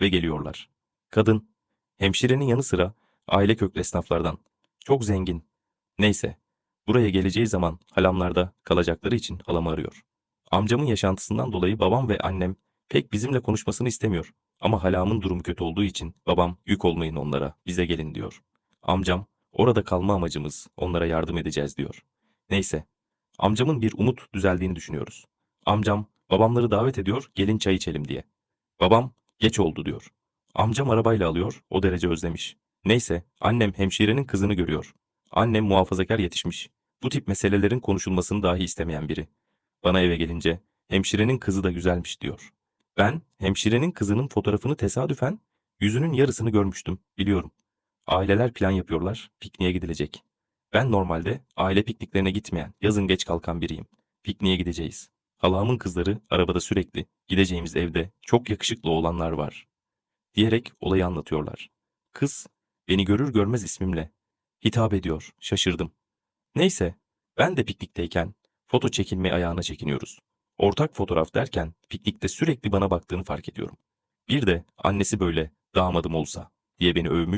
ve geliyorlar. Kadın, hemşirenin yanı sıra aile köklü esnaflardan. Çok zengin. Neyse, buraya geleceği zaman halamlarda kalacakları için halamı arıyor. Amcamın yaşantısından dolayı babam ve annem pek bizimle konuşmasını istemiyor. Ama halamın durumu kötü olduğu için babam yük olmayın onlara, bize gelin diyor. Amcam, orada kalma amacımız, onlara yardım edeceğiz diyor. Neyse, amcamın bir umut düzeldiğini düşünüyoruz. Amcam, babamları davet ediyor, gelin çay içelim diye. Babam, geç oldu diyor. Amcam arabayla alıyor, o derece özlemiş. Neyse, annem hemşirenin kızını görüyor. Annem muhafazakar yetişmiş. Bu tip meselelerin konuşulmasını dahi istemeyen biri. Bana eve gelince, hemşirenin kızı da güzelmiş diyor. Ben, hemşirenin kızının fotoğrafını tesadüfen yüzünün yarısını görmüştüm, biliyorum. Aileler plan yapıyorlar, pikniğe gidilecek. Ben normalde aile pikniklerine gitmeyen, yazın geç kalkan biriyim. Pikniğe gideceğiz. Halamın kızları arabada sürekli, gideceğimiz evde çok yakışıklı olanlar var. Diyerek olayı anlatıyorlar. Kız, beni görür görmez ismimle. Hitap ediyor, şaşırdım. Neyse, ben de piknikteyken foto çekilme ayağına çekiniyoruz. Ortak fotoğraf derken piknikte sürekli bana baktığını fark ediyorum. Bir de annesi böyle damadım olsa diye beni övmüş